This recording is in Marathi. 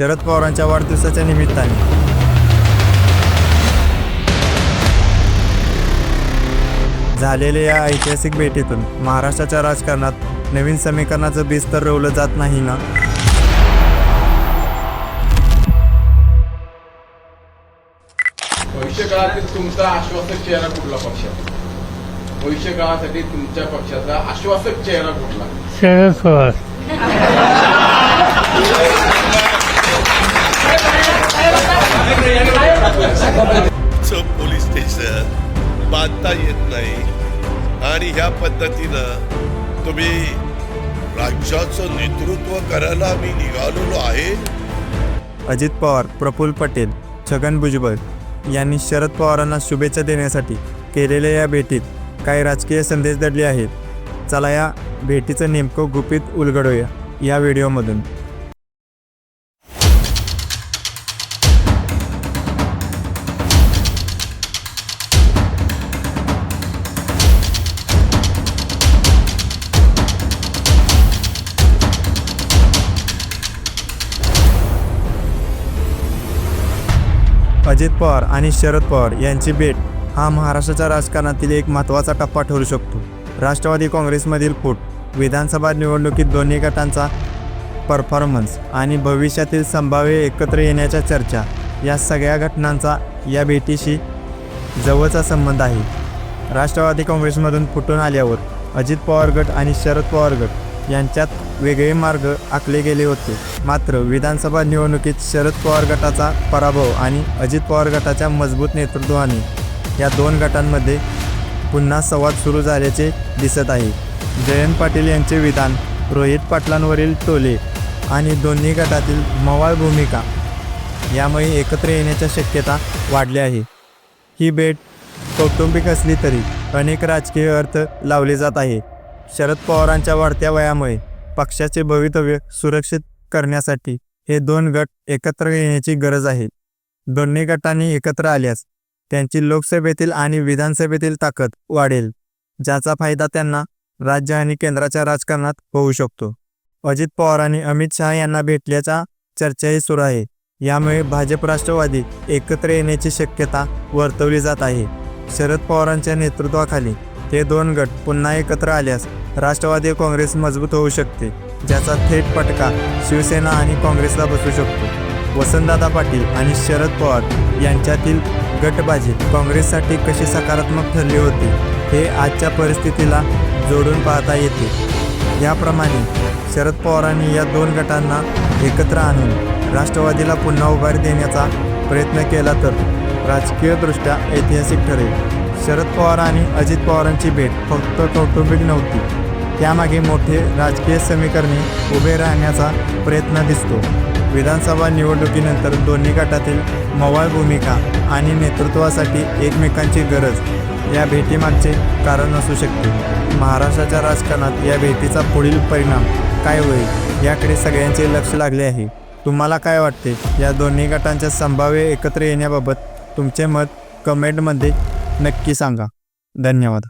शरद पवारांच्या वाढदिवसाच्या निमित्ताने. झालेल्या या ऐतिहासिक भेटीतून महाराष्ट्राच्या राजकारणात नवीन समीकरणाचं बीज तर रोवलं जात नाही ना? भविष्य काळातील तुमचा आश्वासक चेहरा कुठला पक्ष? भविष्य काळासाठी तुमच्या पक्षाचा आश्वासक चेहरा कुठला? Sharad Pawar police station. बांधता येत नाही. आणि ह्या पद्धतीनं तुम्ही राज्याचं नेतृत्व करायला मी निघालेलो आहे. अजित पवार प्रफुल्ल पटेल छगन भुजबळ यांनी शरद पवारांना शुभेच्छा देण्यासाठी केलेल्या या भेटीत काही राजकीय संदेश दडले आहेत. चला या भेटीचं नेमकं गुपित उलगडूया या व्हिडिओमधून. अजित पवार आणि शरद पवार यांची भेट हा महाराष्ट्राच्या राजकारणातील एक महत्त्वाचा टप्पा ठरू शकतो. राष्ट्रवादी काँग्रेसमधील फूट विधानसभा निवडणुकीत दोन्ही गटांचा परफॉर्मन्स आणि भविष्यातील संभाव्य एकत्र येण्याच्या चर्चा या सगळ्या घटनांचा या भेटीशी जवळचा संबंध आहे. राष्ट्रवादी काँग्रेसमधून फुटून आल्यावर अजित पवार गट आणि शरद पवार गट यांच्यात वेगळे मार्ग आखले गेले होते. मात्र विधानसभा निवडणुकीत शरद पवार गटाचा पराभव आणि अजित पवार गटाच्या मजबूत नेतृत्वाने या दोन गटांमध्ये पुन्हा संवाद सुरू झाल्याचे दिसत आहे. जयंत पाटील यांचे विधान रोहित पाटलांवरील टोले आणि दोन्ही गटातील मवाळ भूमिका यामुळे एकत्र येण्याच्या शक्यता वाढल्या आहे. ही भेट कौटुंबिक असली तरी अनेक राजकीय अर्थ लावले जात आहे. शरद पवारांच्या वाढत्या वयामुळे पक्षाचे भवितव्य सुरक्षित करण्यासाठी हे दोन गट एकत्र येण्याची गरज आहे. दोन्ही गटांनी एकत्र आल्यास त्यांची लोकसभेतील आणि विधानसभेतील ताकद वाढेल ज्याचा फायदा त्यांना राज्य आणि केंद्राच्या राजकारणात होऊ शकतो. अजित पवार आणि अमित शहा यांना भेटल्याच्या चर्चाही सुरू आहे. यामुळे भाजप राष्ट्रवादी एकत्र येण्याची शक्यता वर्तवली जात आहे. शरद पवारांच्या नेतृत्वाखाली हे दोन गट पुन्हा एकत्र आल्यास राष्ट्रवादी काँग्रेस मजबूत होऊ शकते ज्याचा थेट फटका शिवसेना आणि काँग्रेसला बसू शकतो. वसंतदादा पाटील आणि शरद पवार यांच्यातील गटबाजी काँग्रेससाठी कशी सकारात्मक ठरली होती हे आजच्या परिस्थितीला जोडून पाहता येते. याप्रमाणे शरद पवारांनी या दोन गटांना एकत्र आणून राष्ट्रवादीला पुन्हा उभारी देण्याचा प्रयत्न केला तर राजकीयदृष्ट्या ऐतिहासिक ठरेल. शरद पवार आणि अजित पवारांची भेट फक्त कौटुंबिक नव्हती त्यामागे मोठे राजकीय समीकरणे उभे राहण्याचा प्रयत्न दिसतो. विधानसभा निवडणुकीनंतर दोन्ही गटातील मवाळ भूमिका आणि नेतृत्वासाठी एकमेकांची गरज या भेटीमागचे कारण असू शकते. महाराष्ट्राच्या राजकारणात या भेटीचा पुढील परिणाम काय होईल याकडे सगळ्यांचे लक्ष लागले आहे. तुम्हाला काय वाटते? या दोन्ही गटांच्या संभाव्य एकत्र येण्याबाबत तुमचे मत कमेंटमध्ये नक्की सांगा. धन्यवाद.